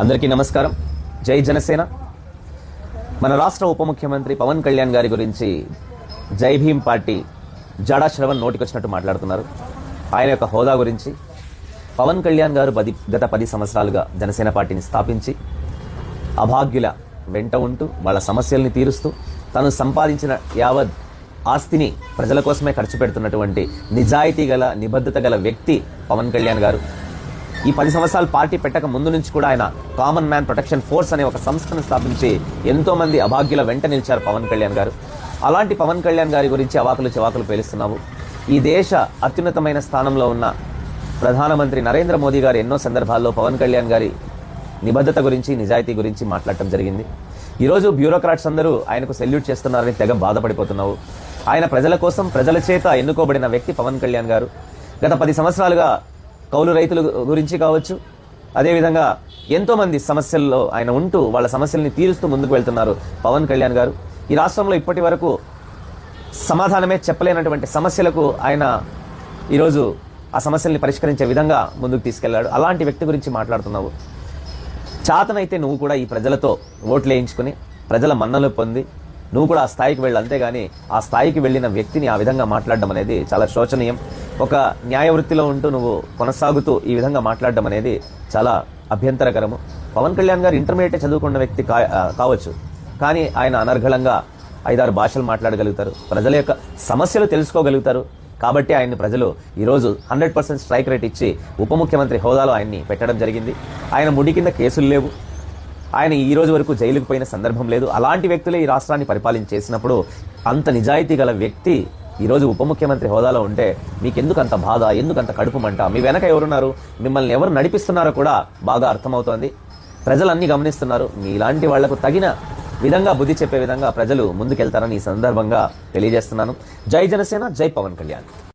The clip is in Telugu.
అందరికీ నమస్కారం. జై జనసేన. మన రాష్ట్ర ఉప ముఖ్యమంత్రి పవన్ కళ్యాణ్ గారి గురించి జై భీమ్ పార్టీ జాడా శ్రవణ్ నోటికొచ్చినట్టు మాట్లాడుతున్నారు. ఆయన యొక్క హోదా గురించి పవన్ కళ్యాణ్ గారు పది గత పది సంవత్సరాలుగా జనసేన పార్టీని స్థాపించి అభాగ్యుల వెంట ఉంటూ వాళ్ళ సమస్యల్ని తీరుస్తూ తను సంపాదించిన యావత్ ఆస్తిని ప్రజల కోసమే ఖర్చు పెడుతున్నటువంటి నిజాయితీ గల నిబద్ధత గల వ్యక్తి పవన్ కళ్యాణ్ గారు. ఈ పది సంవత్సరాలు పార్టీ పెట్టక ముందు నుంచి కూడా ఆయన కామన్ మ్యాన్ ప్రొటెక్షన్ ఫోర్స్ అనే ఒక సంస్థను స్థాపించి ఎంతో మంది అభాగ్యుల వెంట నిలిచారు పవన్ కళ్యాణ్ గారు. అలాంటి పవన్ కళ్యాణ్ గారి గురించి అవాకులు చివాకులు పేలుస్తున్నావు. ఈ దేశ అత్యున్నతమైన స్థానంలో ఉన్న ప్రధానమంత్రి నరేంద్ర మోదీ గారు ఎన్నో సందర్భాల్లో పవన్ కళ్యాణ్ గారి నిబద్ధత గురించి నిజాయితీ గురించి మాట్లాడటం జరిగింది. ఈరోజు బ్యూరోక్రాట్స్ అందరూ ఆయనకు సెల్యూట్ చేస్తున్నారని తెగ బాధపడిపోతున్నావు. ఆయన ప్రజల కోసం ప్రజల చేత ఎన్నుకోబడిన వ్యక్తి పవన్ కళ్యాణ్ గారు. గత పది సంవత్సరాలుగా కౌలు రైతుల గురించి కావచ్చు. అదేవిధంగా ఎంతోమంది సమస్యల్లో ఆయన ఉంటూ వాళ్ళ సమస్యల్ని తీరుస్తూ ముందుకు వెళ్తున్నారు పవన్ కళ్యాణ్ గారు. ఈ రాష్ట్రంలో ఇప్పటి వరకు సమాధానమే చెప్పలేనటువంటి సమస్యలకు ఆయన ఈరోజు ఆ సమస్యల్ని పరిష్కరించే విధంగా ముందుకు తీసుకెళ్ళాడు. అలాంటి వ్యక్తి గురించి మాట్లాడుతున్నావు. చాతనైతే నువ్వు కూడా ఈ ప్రజలతో ఓట్లు వేయించుకుని ప్రజల మన్నలు పొంది నువ్వు కూడా ఆ స్థాయికి వెళ్ళి అంతేగాని ఆ స్థాయికి వెళ్ళిన వ్యక్తిని ఆ విధంగా మాట్లాడడం అనేది చాలా శోచనీయం. ఒక న్యాయ వృత్తిలో ఉంటూ నువ్వు కొనసాగుతూ ఈ విధంగా మాట్లాడడం అనేది చాలా అభ్యంతరకరము. పవన్ కళ్యాణ్ గారు ఇంటర్మీడియట్ చదువుకున్న వ్యక్తి కా కావచ్చు. కానీ ఆయన అనర్ఘలంగా ఐదారు భాషలు మాట్లాడగలుగుతారు. ప్రజల యొక్క సమస్యలు తెలుసుకోగలుగుతారు. కాబట్టి ఆయన్ని ప్రజలు ఈరోజు హండ్రెడ్ పర్సెంట్ స్ట్రైక్ రేట్ ఇచ్చి ఉప ముఖ్యమంత్రి హోదాలో ఆయన్ని పెట్టడం జరిగింది. ఆయన ముడి కింద కేసులు లేవు. ఆయన ఈ రోజు వరకు జైలుకు పోయిన సందర్భం లేదు. అలాంటి వ్యక్తులే ఈ రాష్ట్రాన్ని పరిపాలన చేసినప్పుడు అంత నిజాయితీ గల వ్యక్తి ఈరోజు ఉప ముఖ్యమంత్రి హోదాలో ఉంటే మీకు ఎందుకంత బాధ ఎందుకంత కడుపుమంట? మీ వెనక ఎవరున్నారు? మిమ్మల్ని ఎవరు నడిపిస్తున్నారో కూడా బాగా అర్థమవుతోంది. ప్రజలన్నీ గమనిస్తున్నారు గమనిస్తున్నారు. మీలాంటి వాళ్ళకు తగిన విధంగా బుద్ధి చెప్పే విధంగా ప్రజలు ముందుకెళ్తారని ఈ సందర్భంగా తెలియజేస్తున్నాను. జై జనసేన జై పవన్ కళ్యాణ్.